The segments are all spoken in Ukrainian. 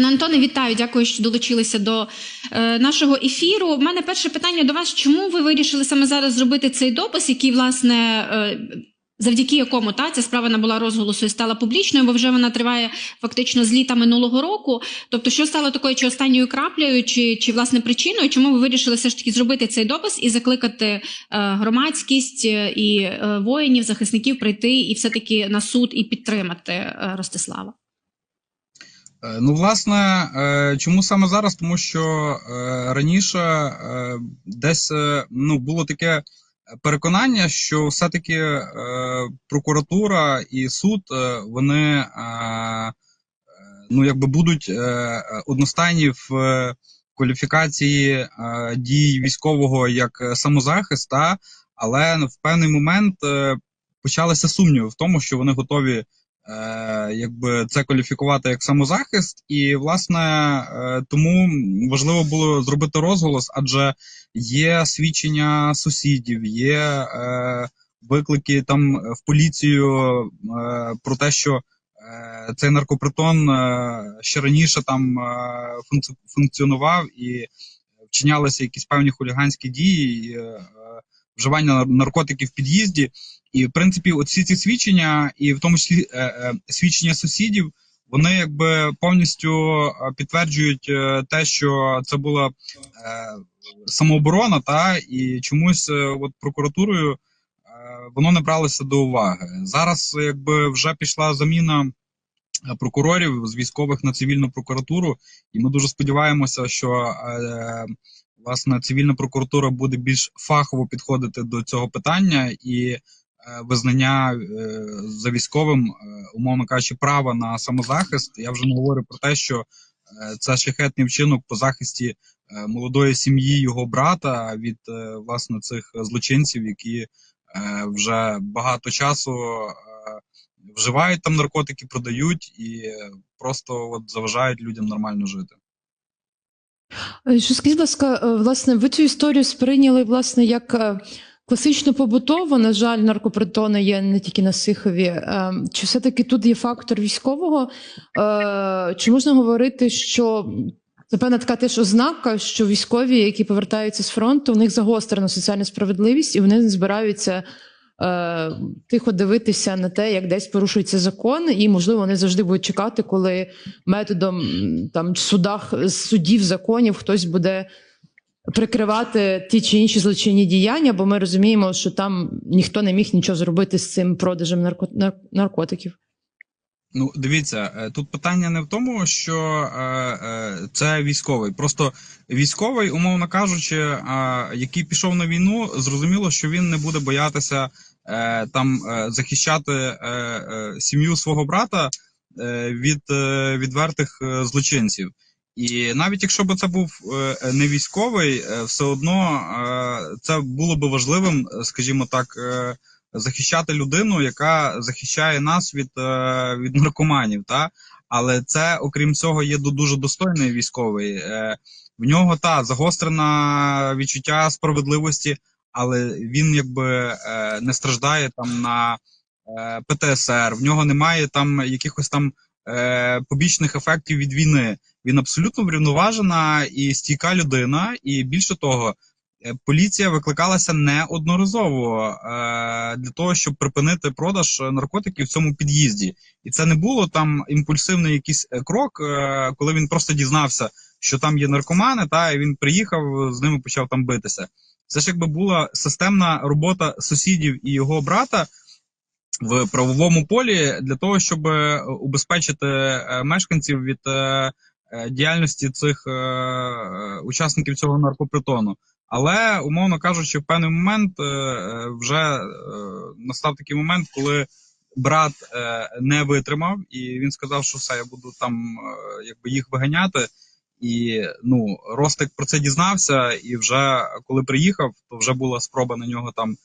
Пане Антоне, вітаю, дякую, що долучилися до е, нашого ефіру. У мене перше питання до вас: чому ви вирішили саме зараз зробити цей допис, який, власне, е, завдяки якому та ця справа набула розголосу і стала публічною, бо вже вона триває фактично з літа минулого року. Тобто, що стало такою чи останньою краплею, чи, чи власне причиною, чому ви вирішили все ж таки зробити цей допис і закликати е, громадськість е, і е, воїнів, захисників прийти і все таки на суд і підтримати е, Ростислава? Е, Ну, власне, е, чому саме зараз? Тому що е, раніше десь ну, було таке переконання, що все-таки прокуратура і суд вони ну, якби будуть одностайні в кваліфікації дій військового як е, самозахист, та, але в певний момент почалися сумніви в тому, що вони готові якби це кваліфікувати як самозахист, і власне е, тому важливо було зробити розголос, адже є свідчення сусідів, є е, виклики там в поліцію е, про те, що е, цей наркопритон е, ще раніше там е, функціонував і вчинялися якісь певні хуліганські дії, е, вживання наркотиків в під'їзді. І в принципі, оці ці свідчення, і в тому числі е, е, свідчення сусідів, вони якби повністю е, підтверджують е, те, що це була е, самооборона, та і чомусь е, от прокуратурою воно не бралося до уваги. Зараз, якби вже пішла заміна прокурорів з військових на цивільну прокуратуру, і ми дуже сподіваємося, що власне цивільна прокуратура буде більш фахово підходити до цього питання і е, визнання е, за військовим, е, умовно кажучи, права на самозахист. Я вже не говорю про те, що це шляхетний вчинок по захисті молодої сім'ї його брата від власне цих злочинців, які вже багато часу вживають там наркотики, продають і просто от заважають людям нормально жити. Е, Що скажіть, будь ласка, е, власне, ви цю історію сприйняли власне як е, класично побутову. На жаль, наркопритони є не тільки на Сихові. Е, Чи все-таки тут є фактор військового? Чи можна говорити, що це певна така теж ознака, що військові, які повертаються з фронту, у них загострена соціальна справедливість, і вони збираються. Е, Тихо дивитися на те, як десь порушується закон, і можливо вони завжди будуть чекати, коли методом там судах судів законів хтось буде прикривати ті чи інші злочинні діяння, бо ми розуміємо, що там ніхто не міг нічого зробити з цим продажем нарко- наркотиків. Ну, дивіться, е, тут питання не в тому, що е, е, це військовий. Просто військовий, умовно кажучи, який пішов на війну, зрозуміло, що він не буде боятися там е, захищати е, е, сім'ю свого брата е, від е, відвертих е, злочинців. І навіть якщо б це був е, не військовий, е, все одно е, це було би важливим, е, скажімо так. Е, захищати людину, яка захищає нас від, е, від наркоманів. Та? Але це, окрім цього, є ду- дуже достойний військовий. Е, в нього та загострене відчуття справедливості, але він якби е, не страждає там на е, ПТСР, в нього немає там якихось там е, побічних ефектів від війни. Він абсолютно врівноважена і стійка людина, і більше того, Поліція викликалася неодноразово е, для того, щоб припинити продаж е, наркотиків в цьому під'їзді, і це не було там імпульсивний якийсь е, крок, е, коли він просто дізнався, що там є наркомани, та і він приїхав з ними почав там битися. Це ж якби була системна робота сусідів і його брата в правовому полі для того, щоб е, убезпечити е, мешканців від е, е, діяльності цих е, е, учасників цього наркопритону. Але, умовно кажучи, в певний момент е, е, вже е, настав такий момент, коли брат не витримав, і він сказав, що все, я буду там якби їх виганяти. І ну, Ростик про це дізнався, і вже коли приїхав, то вже була спроба на нього там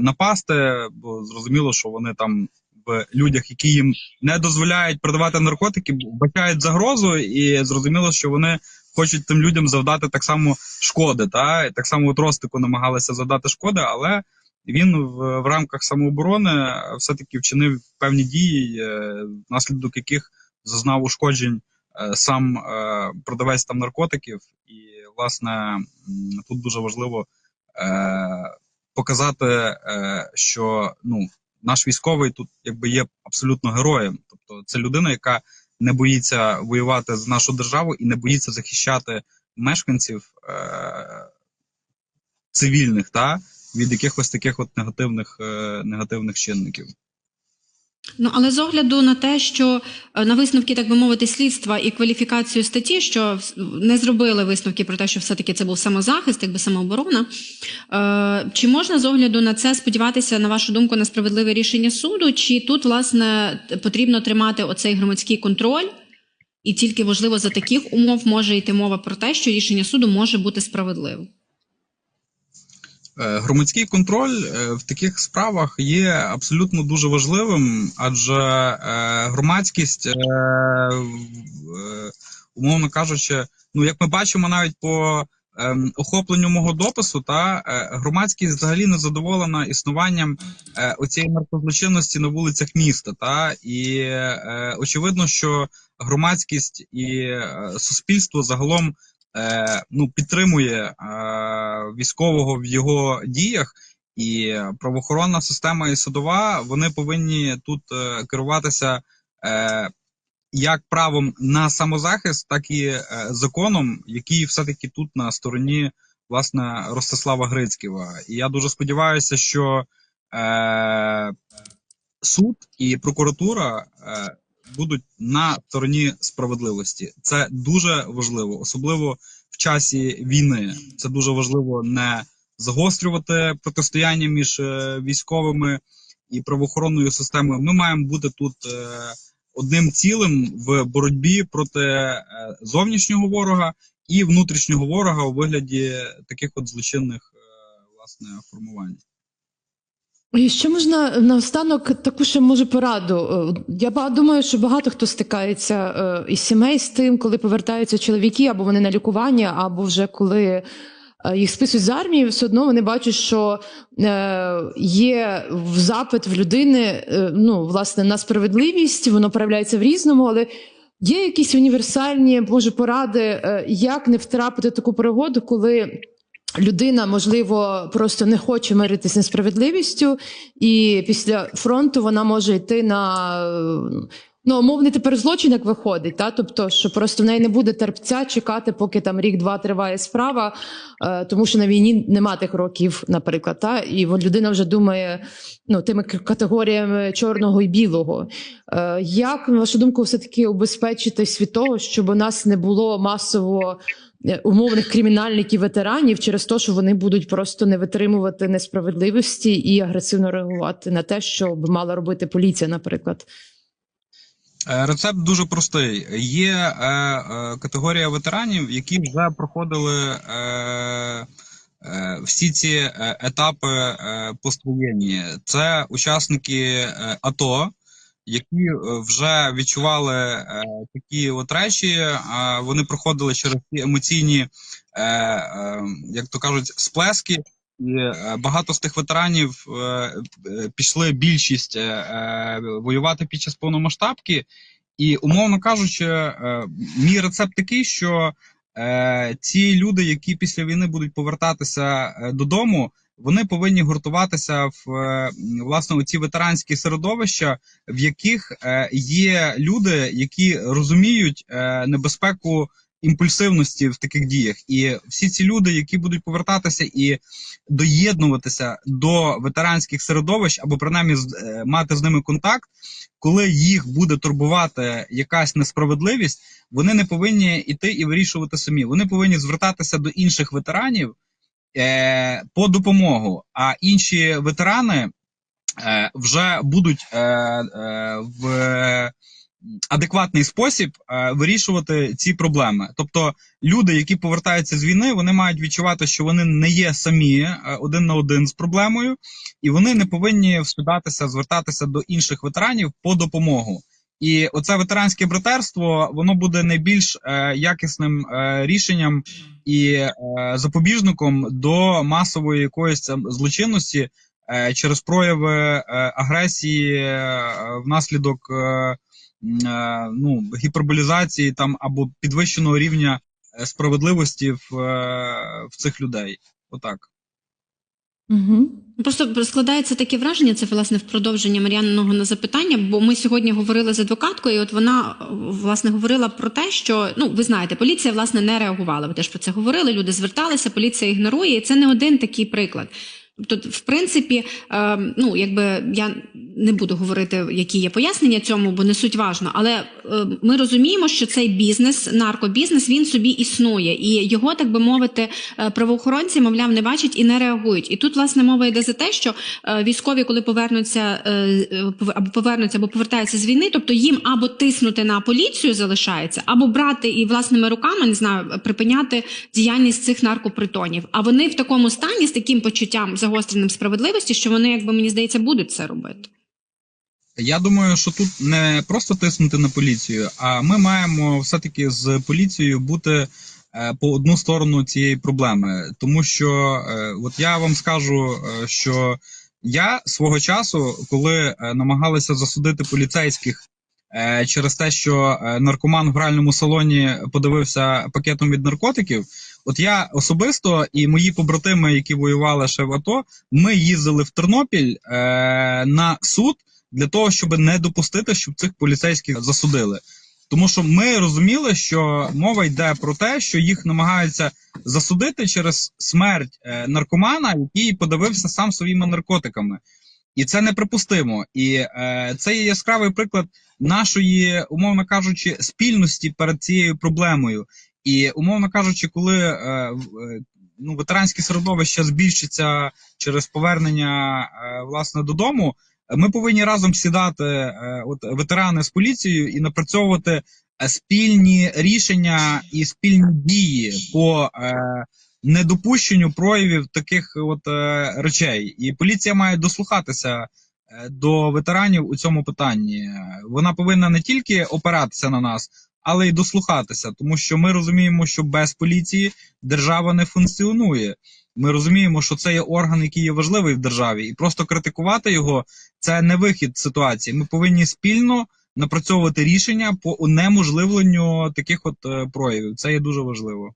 напасти, бо зрозуміло, що вони там в людях, які їм не дозволяють продавати наркотики, бачають загрозу, і зрозуміло, що вони хочуть тим людям завдати так само шкоди. Та? Так само от Ростику намагалися завдати шкоди, але він в, в рамках самооборони все-таки вчинив певні дії, е, внаслідок яких зазнав ушкоджень е, сам е, продавець там наркотиків. І, власне, тут дуже важливо показати, що ну, наш військовий тут якби є абсолютно героєм. Тобто, це людина, яка не боїться воювати за нашу державу і не боїться захищати мешканців е, цивільних та від якихось таких от негативних, е, негативних чинників. Ну але з огляду на те, що е, на висновки, так би мовити, слідства і кваліфікацію статті, що не зробили висновки про те, що все-таки це був самозахист, якби самооборона. Е, чи можна з огляду на це сподіватися, на вашу думку, на справедливе рішення суду? Чи тут, власне, потрібно тримати оцей громадський контроль? І тільки можливо за таких умов може йти мова про те, що рішення суду може бути справедливим. Е, Громадський контроль е, в таких справах є абсолютно дуже важливим, адже е, громадськість, умовно кажучи, ну як ми бачимо навіть по ем, охопленню мого допису, та громадськість взагалі не задоволена існуванням оцієї наркозлочинності на вулицях міста. Та і очевидно, що громадськість і суспільство загалом ну, підтримує е, військового в його діях, і правоохоронна система і судова вони повинні тут е, керуватися е, як правом на самозахист, так і е, законом, який все-таки тут на стороні власне Ростислава Грицького. І я дуже сподіваюся, що е, суд і прокуратура. Е, Будуть на стороні справедливості. Це дуже важливо, особливо в часі війни. Це дуже важливо не загострювати протистояння між е, військовими і правоохоронною системою. Ми маємо бути тут е, одним цілим в боротьбі проти е, зовнішнього ворога і внутрішнього ворога у вигляді таких от злочинних власне формувань. І ще можна наостанок таку ще може пораду. Е, Я думаю, що багато хто стикається е, із сімей з тим, коли повертаються чоловіки, або вони на лікування, або вже коли е, їх списують з армії, все одно вони бачать, що є запит в людини ну, власне, на справедливість, воно проявляється в різному, але є якісь універсальні може, поради, як не втрапити таку пригоду, коли. Людина, можливо, просто не хоче миритися з несправедливістю, і після фронту вона може йти на ну, умовний тепер злочин, як виходить, та? тобто, що просто в неї не буде терпця чекати, поки там рік-два триває справа, е, тому що на війні нема тих років, наприклад. Та? І людина вже думає ну, тими категоріями чорного і білого. Е, як, на вашу думку, все-таки убезпечитись від того, щоб у нас не було масово е, умовних кримінальників ветеранів через те, що вони будуть просто не витримувати несправедливості і агресивно реагувати на те, що б мала робити поліція, наприклад. Е, Рецепт дуже простий. Є е, е, категорія ветеранів, які вже проходили е, е, всі ці е, етапи е, поствоєнні. Це учасники е, АТО, які вже відчували е, такі от речі. е, вони проходили через ці емоційні, е, е, як то кажуть, сплески. І е, багато з тих ветеранів е, е, пішли більшість воювати під час повномасштабки. І умовно кажучи, мій рецепт такий, що ці люди, які після війни будуть повертатися додому, вони повинні гуртуватися в власне у ці ветеранські середовища, в яких є люди, які розуміють небезпеку імпульсивності в таких діях. І всі ці люди, які будуть повертатися і доєднуватися до ветеранських середовищ, або принаймні е, мати з ними контакт, коли їх буде турбувати якась несправедливість, вони не повинні йти і вирішувати самі. Вони повинні звертатися до інших ветеранів е, по допомогу. А інші ветерани е, вже будуть е, е, в адекватний спосіб е, вирішувати ці проблеми. Тобто, люди, які повертаються з війни, вони мають відчувати, що вони не є самі е, один на один з проблемою, і вони не повинні встидатися, звертатися до інших ветеранів по допомогу. І оце ветеранське братерство воно буде найбільш е, якісним е, рішенням і е, запобіжником до масової якоїсь злочинності е, через прояви е, агресії е, внаслідок е, ну, гіперболізації там або підвищеного рівня е, справедливості в, е, в цих людей. Отак. Угу. Просто складається таке враження, це власне в продовження Мар'яниного на запитання, бо ми сьогодні говорили з адвокаткою, і от вона е, власне говорила про те, що ну ви знаєте, поліція власне не реагувала. Ви теж про це говорили. Люди зверталися, поліція ігнорує, і це не один такий приклад. Тобто, в принципі, е, ну якби я не буду говорити, які є пояснення цьому, бо не суть важно. Але е, ми розуміємо, що цей бізнес, наркобізнес, він собі існує, і його, так би мовити, е, правоохоронці, мовляв, не бачать і не реагують. І тут власне мова йде за те, що е, військові, коли повернуться е, або повернуться, або повертаються з війни, тобто їм або тиснути на поліцію залишається, або брати і власними руками не знаю, припиняти діяльність цих наркопритонів. А вони в такому стані з таким почуттям загостреним справедливості, що вони, якби мені здається, будуть це робити. Я думаю, що тут не просто тиснути на поліцію, а ми маємо все-таки з поліцією бути е, по одну сторону цієї проблеми. Тому що, е, от я вам скажу, е, що я свого часу, коли намагалися засудити поліцейських через те, що наркоман в гральному салоні подивився пакетом від наркотиків. От я особисто і мої побратими, які воювали ще в АТО, ми їздили в Тернопіль е, на суд для того, щоб не допустити, щоб цих поліцейських засудили. Тому що ми розуміли, що мова йде про те, що їх намагаються засудити через смерть е, наркомана, який подивився сам своїми наркотиками. І це неприпустимо. І е, це є яскравий приклад нашої, умовно кажучи, спільності перед цією проблемою. І умовно кажучи, коли е, е, ну, ветеранське середовище збільшиться через повернення е, власне додому, ми повинні разом сідати, от ветерани з поліцією, і напрацьовувати спільні рішення і спільні дії по недопущенню проявів таких от речей. І поліція має дослухатися до ветеранів у цьому питанні. Вона повинна не тільки опиратися на нас, але й дослухатися, тому що ми розуміємо, що без поліції держава не функціонує. Ми розуміємо, що це є орган, який є важливий в державі, і просто критикувати його це не вихід ситуації. Ми повинні спільно напрацьовувати рішення по унеможливленню таких от е, проявів. Це є дуже важливо.